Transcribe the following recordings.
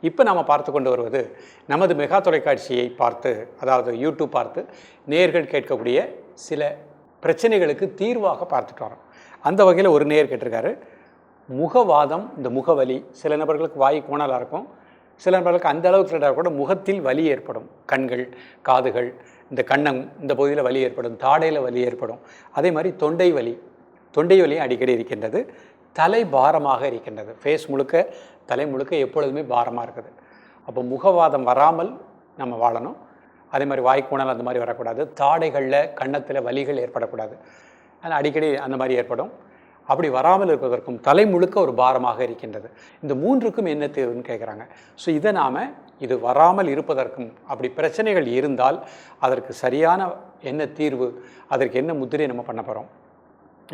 இப்போ நாம் பார்த்து கொண்டு வருவது நமது மெகா தொலைக்காட்சியை பார்த்து அதாவது யூடியூப் பார்த்து நேர்கள் கேட்கக்கூடிய சில பிரச்சனைகளுக்கு தீர்வாக பார்த்துட்டு வரோம். அந்த வகையில் ஒரு நேர் கேட்டிருக்காரு. முகவாதம் இந்த முகவலி சில நபர்களுக்கு வாய் கோணலாக இருக்கும். சில நபர்களுக்கு அந்த அளவுக்கு கூட முகத்தில் வலி ஏற்படும். கண்கள் காதுகள் இந்த கண்ணம் இந்த பகுதியில் வலி ஏற்படும். தாடையில் வலி ஏற்படும். அதே மாதிரி தொண்டை வலி தொண்டை வலி அடிக்கடி இருக்கின்றது. தலை பாரமாக இருக்கின்றது. ஃபேஸ் முழுக்க தலை முழுக்க எப்பொழுதுமே பாரமாக இருக்குது. அப்போ முகவாதம் வராமல் நம்ம வாழணும். அதே மாதிரி வாய்க்கூணல் அந்த மாதிரி வரக்கூடாது. தாடைகளில் கன்னத்தில் வலிகள் ஏற்படக்கூடாது. ஆனால் அடிக்கடி அந்த மாதிரி ஏற்படும். அப்படி வராமல் இருப்பதற்கும் தலை முழுக்க ஒரு பாரமாக இருக்கின்றது. இந்த மூன்றுக்கும் என்ன தீர்வுன்னு கேட்குறாங்க ஸோ இதை நாம் இது வராமல் இருப்பதற்கும் அப்படி பிரச்சனைகள் இருந்தால் அதற்கு சரியான என்ன தீர்வு அதற்கு என்ன முத்திரை நம்ம பண்ண போகிறோம்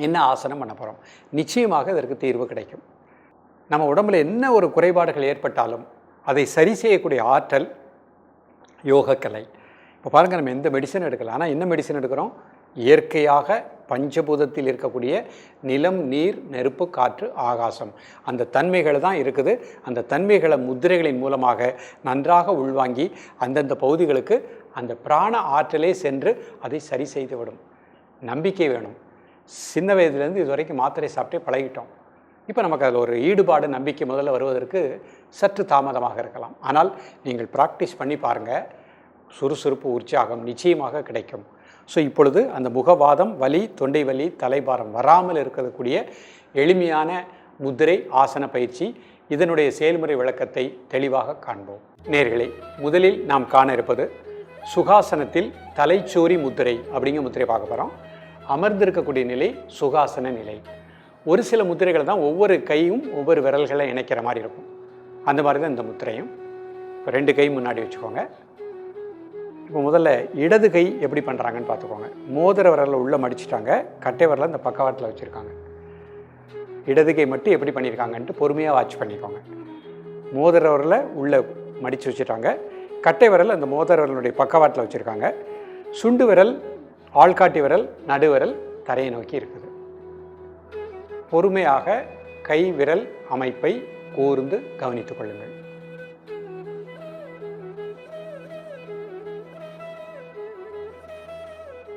என்ன ஆசனம் பண்ண போகிறோம் நிச்சயமாக இதற்கு தீர்வு கிடைக்கும். நம்ம உடம்புல என்ன ஒரு குறைபாடுகள் ஏற்பட்டாலும் அதை சரி செய்யக்கூடிய ஆற்றல் யோகக்கலை. இப்போ பாருங்கள் நம்ம எந்த மெடிசன் எடுக்கலாம்? ஆனால் என்ன மெடிசன் எடுக்கிறோம்? இயற்கையாக பஞ்சபூதத்தில் இருக்கக்கூடிய நிலம் நீர் நெருப்பு காற்று ஆகாசம். அந்த தன்மைகள் தான் இருக்குது. அந்த தன்மைகளை முத்திரைகளின் மூலமாக நன்றாக உள்வாங்கி அந்தந்த பகுதிகளுக்கு அந்த பிராண ஆற்றலே சென்று அதை சரி செய்துவிடும். நம்பிக்கை வேணும். சின்ன வயதுலேருந்து இது வரைக்கும் மாத்திரை சாப்பிட்டே பழகிட்டோம். இப்போ நமக்கு அதில் ஒரு ஈடுபாடு நம்பிக்கை முதல்ல வருவதற்கு சற்று தாமதமாக இருக்கலாம். ஆனால் நீங்கள் ப்ராக்டிஸ் பண்ணி பாருங்கள் சுறுசுறுப்பு உற்சாகம் நிச்சயமாக கிடைக்கும். ஸோ இப்பொழுது அந்த முகவாதம் வலி தொண்டை வலி தலைபாரம் வராமல் இருக்கக்கூடிய எளிமையான முத்திரை ஆசன பயிற்சி இதனுடைய செயல்முறை விளக்கத்தை தெளிவாக காண்போம். நேர்களை முதலில் நாம் காண இருப்பது சுகாசனத்தில் தலைச்சோரி முத்திரை அப்படிங்கிற முத்திரை பார்க்க போகிறோம் அமர்ந்திருக்கக்கூடிய நிலை சுகாசன நிலை. ஒரு சில முத்திரைகள் தான் ஒவ்வொரு கையும் ஒவ்வொரு விரல்களை இணைக்கிற மாதிரி இருக்கும். அந்த மாதிரி தான் இந்த முத்திரையும். இப்போ ரெண்டு கை முன்னாடி வச்சுக்கோங்க. இப்போ முதல்ல இடது கை எப்படி பண்ணுறாங்கன்னு பார்த்துக்கோங்க. மோதிர விரலில் உள்ளே மடிச்சிட்டாங்க. கட்டை விரலை இந்த பக்கவாட்டில் வச்சுருக்காங்க. இடது கை மட்டும் எப்படி பண்ணியிருக்காங்கன்ட்டு பொறுமையாக வாட்ச் பண்ணிக்கோங்க. மோதிர விரலை உள்ளே மடித்து வச்சுட்டாங்க. கட்டை விரல் அந்த மோதிர விரலுடைய பக்கவாட்டில் வச்சுருக்காங்க. சுண்டு விரல் ஆள்காட்டி விரல் நடுவிரல் தரையை நோக்கி இருக்குது. பொறுமையாக கை விரல் அமைப்பை கூர்ந்து கவனித்துக் கொள்ளுங்கள்.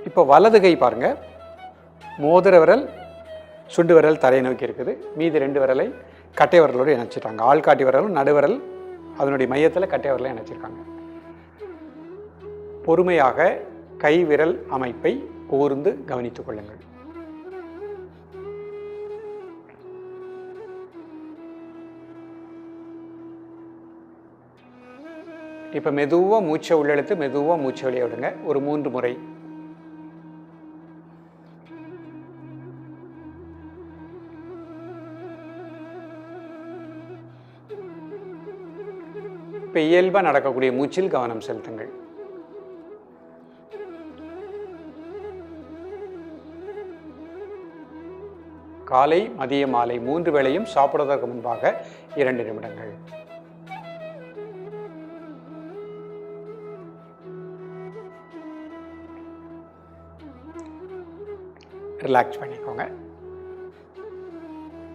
இப்போ வலது கை பாருங்க. மோதிர விரல் சுண்டு விரல் தரையை நோக்கி இருக்குது. மீதி ரெண்டு விரலை கட்டை விரலோடு இணைச்சிட்டாங்க ஆள்காட்டி விரலும் நடுவிரல் அதனுடைய மையத்தில் கட்டை விரலை இணைச்சிருக்காங்க. பொறுமையாக கைவிரல் அமைப்பை கூர்ந்து கவனித்துக் கொள்ளுங்கள். இப்போ மெதுவாக மூச்சை உள்ளெழுத்து மெதுவாக மூச்சை வெளியே விடுங்க. ஒரு மூன்று முறை. இப்போ இயல்பாக நடக்கக்கூடிய மூச்சில் கவனம் செலுத்துங்கள். காலை மதிய மாலை மூன்று வேளையும் சாப்பிடுவதற்கு முன்பாக இரண்டு நிமிடங்கள். ரிலாக்ஸ் பண்ணிக்கோங்க.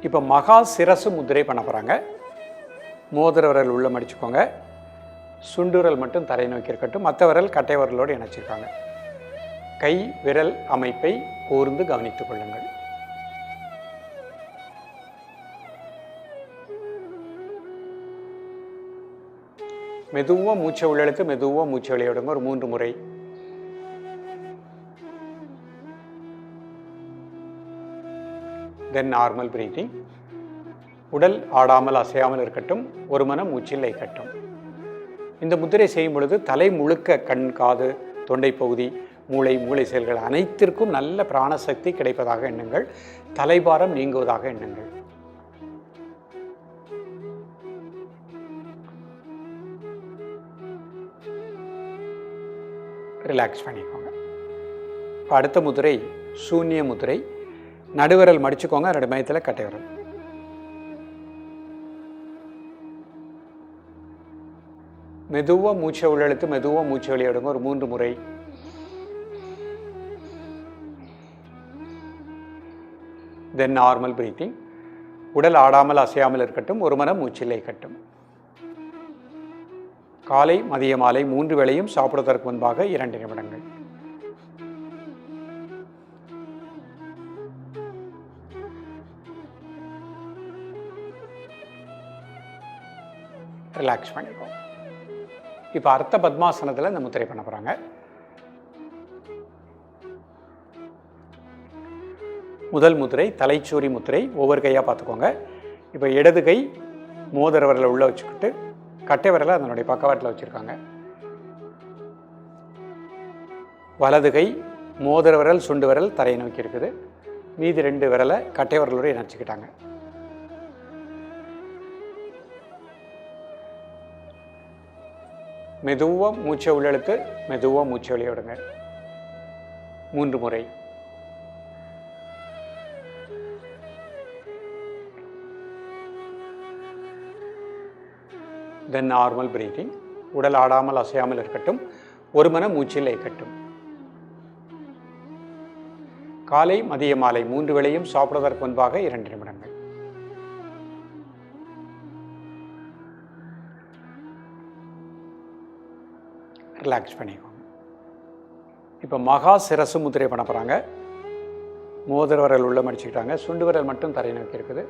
இப்போ மகா சிரசு முத்திரை பண்ண போகிறாங்க மோதிர விரல் உள்ள மடிச்சுக்கோங்க. சுண்டுரல் மட்டும் தரை நோக்கி இருக்கட்டும். மற்ற விரல் கட்டை விரலோடு இணைச்சிருக்காங்க. கை விரல் அமைப்பை கூர்ந்து கவனித்துக் கொள்ளுங்கள். மெதுவாக மூச்சை உள்ளெழுத்து மெதுவாக மூச்சை வெளியே ஒரு மூன்று முறை. தென் நார்மல் பிரீத்திங் உடல் ஆடாமல் அசையாமல் இருக்கட்டும். ஒரு மனம் மூச்சில் இருக்கட்டும் இந்த முத்திரை செய்யும் பொழுது தலை முழுக்க கண் காது தொண்டை பகுதி மூளை மூளை செயல்கள் அனைத்திற்கும் நல்ல பிராணசக்தி கிடைப்பதாக எண்ணுங்கள். தலைபாரம் நீங்குவதாக எண்ணுங்கள். ரிலாக்ஸ் பண்ணிக்கோங்க. இப்போ அடுத்த முதிரை சூன்ய முதிரை நடுவிரல் மடிச்சுக்கோங்க ரெண்டு மையத்தில் கட்டை விரல். மெதுவாக மூச்சை உள்ளெழுத்து மெதுவாக மூச்சை வெளியிடுங்க ஒரு மூன்று முறை. தென் நார்மல் பிரீத்திங் உடல் ஆடாமல் அசையாமல் இருக்கட்டும் ஒரு மனம் மூச்சில்லை கட்டும் காலை மதிய மாலை மூன்று வேளையும் சாப்பிடுவதற்கு முன்பாக இரண்டு நிமிடங்கள். ரிலாக்ஸ் பண்ணிக்கோங்க. இப்போ அர்த்த பத்மாசனத்தில் இந்த முத்திரை பண்ண போகிறாங்க முதல் முத்திரை தலைச்சூரி முத்திரை ஒவ்வொரு கையாக பார்த்துக்கோங்க. இப்போ இடது கை மோதிரவரில் உள்ளே வச்சுக்கிட்டு கட்டை விரலை அதனுடைய பக்கவாட்டில் வச்சுருக்காங்க. வலது கை மோதிர விரல் சுண்டு விரல் தரையை நோக்கி இருக்குது. மீதி ரெண்டு விரலை கட்டை விரலோடு இணைச்சிக்கிட்டாங்க. மெதுவாக மூச்சை உள்ளெழுத்து மெதுவாக மூச்சை வெளியே மூன்று முறை. தென் நார்மல் பிரீதிங் உடல் ஆடாமல் அசையாமல் இருக்கட்டும் ஒரு மன மூச்சில் இயக்கட்டும். காலை மதிய மாலை மூன்று வேளையும் சாப்பிடுவதற்கு முன்பாக இரண்டு நிமிடங்கள். ரிலாக்ஸ் பண்ணிக்கோங்க. இப்போ மகா சிரசு முத்திரை பண்ண போகிறாங்க மோதிர விரல் உள்ள மடிச்சுக்கிட்டாங்க. சுண்டு விரல் மட்டும் தரை நோக்கி இருக்குது.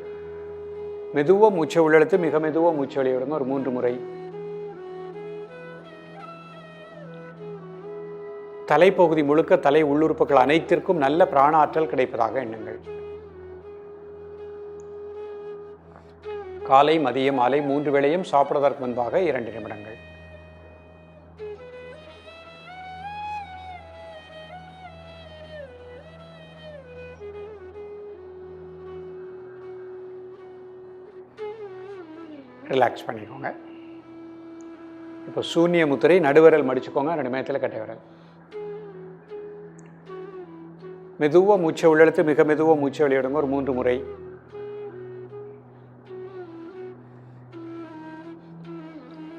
மெதுவாக மூச்சை உள்ளெழுத்து மிக மெதுவாக மூச்சு வெளியே விடுங்க ஒரு மூன்று முறை. தலைப்பகுதி முழுக்க தலை உள்ளுறுப்புகள் அனைத்திற்கும் நல்ல பிராண ஆற்றல் கிடைப்பதாக எண்ணுங்கள். காலை மதியம் மாலை மூன்று வேளையும் சாப்பிடுவதற்கு முன்பாக இரண்டு நிமிடங்கள். ரிலாக்ஸ் பண்ணிக்கோங்க. இப்போ சூன்ய முத்திரை நடுவிரல் மடிச்சுக்கோங்க ரெண்டு மேத்தில் கட்டை விரல். மெதுவாக மூச்சை உள்ளெடுத்து மிக மெதுவாக மூச்சை வெளியிடுங்க ஒரு மூன்று முறை.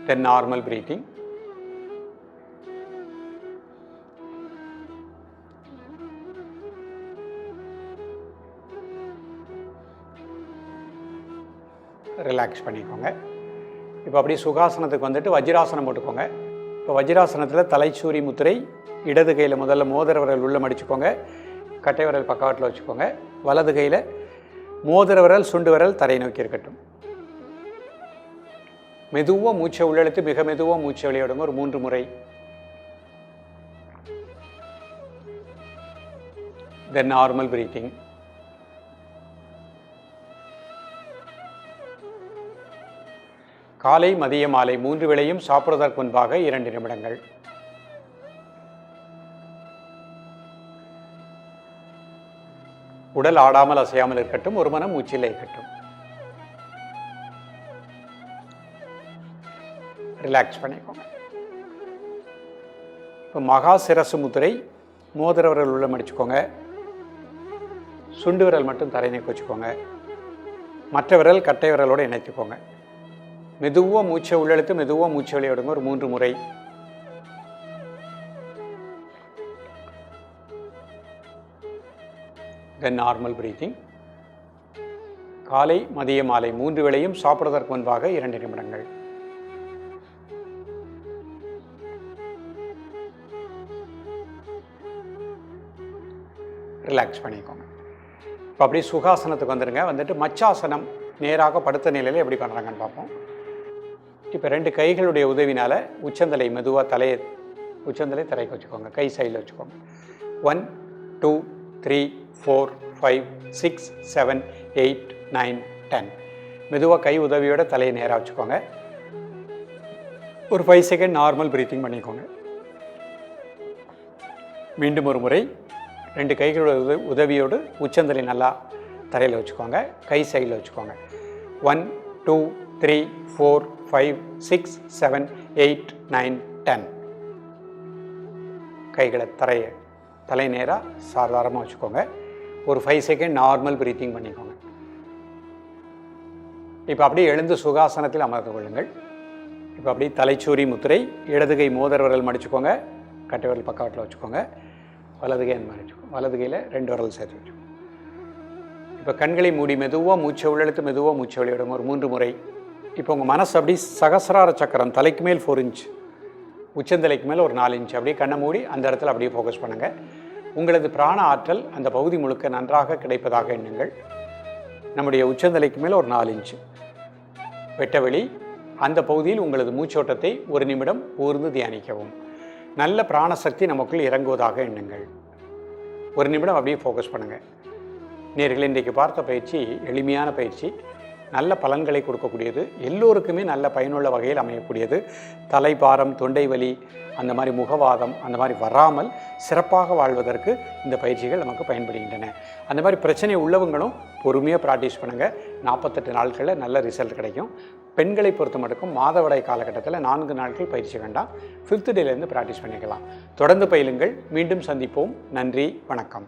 தென் நார்மல் ப்ரீத்திங் ரிலாக்ஸ் பண்ணிக்கோங்க. இப்போ அப்படியே சுகாசனத்துக்கு வந்துட்டு வஜ்ராசனம் போட்டுக்கோங்க. இப்போ வஜ்ராசனத்தில் தலைச்சூரி முத்திரை இடது கையில் முதல்ல மோதிர விரல் உள்ளே மடிச்சுக்கோங்க. கட்டை விரல் பக்கவாட்டில் வச்சுக்கோங்க. வலது கையில் மோதிர விரல் சுண்டு விரல் தரை நோக்கி இருக்கட்டும். மெதுவாக மூச்சை உள்ளெழுத்து மிக மெதுவாக மூச்சை வெளியிடுங்க. ஒரு மூன்று முறை. தென் நார்மல் பிரீத்திங் காலை மதிய மாலை மூன்று வேளையும் சாப்பிடுவதற்கு முன்பாக இரண்டு நிமிடங்கள். உடல் ஆடாமல் அசையாமல் இருக்கட்டும் ஒரு மனம் மூச்சில் இருக்கட்டும். ரிலாக்ஸ் பண்ணிக்கோங்க. இப்போ மகா சிரசு முத்திரை மோதிர விரல் உள்ள மடிச்சுக்கோங்க. சுண்டு விரல் மட்டும் தரை நீக்கி வச்சுக்கோங்க. மற்ற விரல் கட்டை விரலோடு இணைத்துக்கோங்க. மெதுவாக மூச்சை உள்ளெழுத்து மெதுவாக மூச்சை விளையாடுங்க ஒரு மூன்று முறை. தென் நார்மல் பிரீத்திங் காலை மதிய மாலை மூன்று வேளையும் சாப்பிடுவதற்கு முன்பாக இரண்டு நிமிடங்கள். ரிலாக்ஸ் பண்ணிக்கோங்க. இப்போ அப்படியே சுகாசனத்துக்கு வந்துடுங்க வந்துட்டு மச்சாசனம் நேராக படுத்த நிலையில் எப்படி பண்ணுறாங்கன்னு பார்ப்போம். இப்போ ரெண்டு கைகளுடைய உதவினால் உச்சந்தலை மெதுவாக தலையை உச்சந்தலை தரைக்கு வச்சுக்கோங்க கை சைடில் வச்சுக்கோங்க. One two three four five six seven eight nine ten மெதுவாக கை உதவியோட தலையை நேராக வச்சுக்கோங்க. ஒரு ஃபைவ் செகண்ட் நார்மல் ப்ரீத்திங் பண்ணிக்கோங்க. மீண்டும் ஒரு முறை ரெண்டு கைகளோட உத உதவியோடு உச்சந்தலை நல்லா தரையில் வச்சுக்கோங்க கை சைடில் வச்சுக்கோங்க. One two three four five six seven eight nine ten கைகளை தரையை தலை நேராக சாதாரணமாக வச்சுக்கோங்க. ஒரு ஃபைவ் செகண்ட் நார்மல் ப்ரீத்திங் பண்ணிக்கோங்க. இப்போ அப்படியே எழுந்து சுகாசனத்தில் அமர்ந்து கொள்ளுங்கள். இப்போ அப்படியே தலைச்சூரி முத்திரை இடது கை விரல் மடிச்சுக்கோங்க. கட்டை விரல் பக்கவாட்டில் வச்சுக்கோங்க. வலது கை அந்த மாதிரி வச்சுக்கோங்க வலது கையில் ரெண்டு விரல் சேர்த்து வச்சுக்கோங்க இப்போ கண்களை மூடி மெதுவாக மூச்சை உள்ளெழுத்து மெதுவாக மூச்சை வெளியிடும். ஒரு மூன்று முறை இப்போ உங்கள் மனசு அப்படி சகசிரார சக்கரம் தலைக்கு மேல் ஃபோர் இன்ச் உச்சந்தலைக்கு மேல் ஒரு நாலு இன்ச் அப்படியே கண்ணை மூடி அந்த இடத்துல அப்படியே ஃபோக்கஸ் பண்ணுங்கள் உங்களது பிராண ஆற்றல் அந்த பகுதி முழுக்க நன்றாக கிடைப்பதாக எண்ணுங்கள். நம்முடைய உச்சந்தலைக்கு மேல் ஒரு நாலு இன்ச்சு வெட்டவெளி அந்த பகுதியில் உங்களது மூச்சோட்டத்தை ஒரு நிமிடம் ஊர்ந்து தியானிக்கவும். நல்ல பிராணசக்தி நமக்குள் இறங்குவதாக எண்ணுங்கள். ஒரு நிமிடம் அப்படியே ஃபோக்கஸ் பண்ணுங்கள் நேர்கள் இன்றைக்கு பார்த்த பயிற்சி எளிமையான பயிற்சி. நல்ல பலன்களை கொடுக்கக்கூடியது. எல்லோருக்குமே நல்ல பயனுள்ள வகையில் அமையக்கூடியது. தலைபாரம் தொண்டை வலி அந்த மாதிரி முகவாதம் அந்த மாதிரி வராமல் சிறப்பாக வாழ்வதற்கு இந்த பயிற்சிகள் நமக்கு பயன்படுகின்றன. அந்த மாதிரி பிரச்சனை உள்ளவங்களும் பொறுமையாக ப்ராக்டிஸ் பண்ணுங்கள் நாற்பத்தெட்டு நாட்களில் நல்ல ரிசல்ட் கிடைக்கும். பெண்களை பொறுத்த மட்டுக்கும் மாதவிடாய் காலகட்டத்தில் நான்கு நாட்கள் பயிற்சி வேண்டாம். ஃபிஃப்த் டேலேருந்து ப்ராக்டிஸ் பண்ணிக்கலாம். தொடர்ந்து பயிலுங்கள். மீண்டும் சந்திப்போம். நன்றி. வணக்கம்.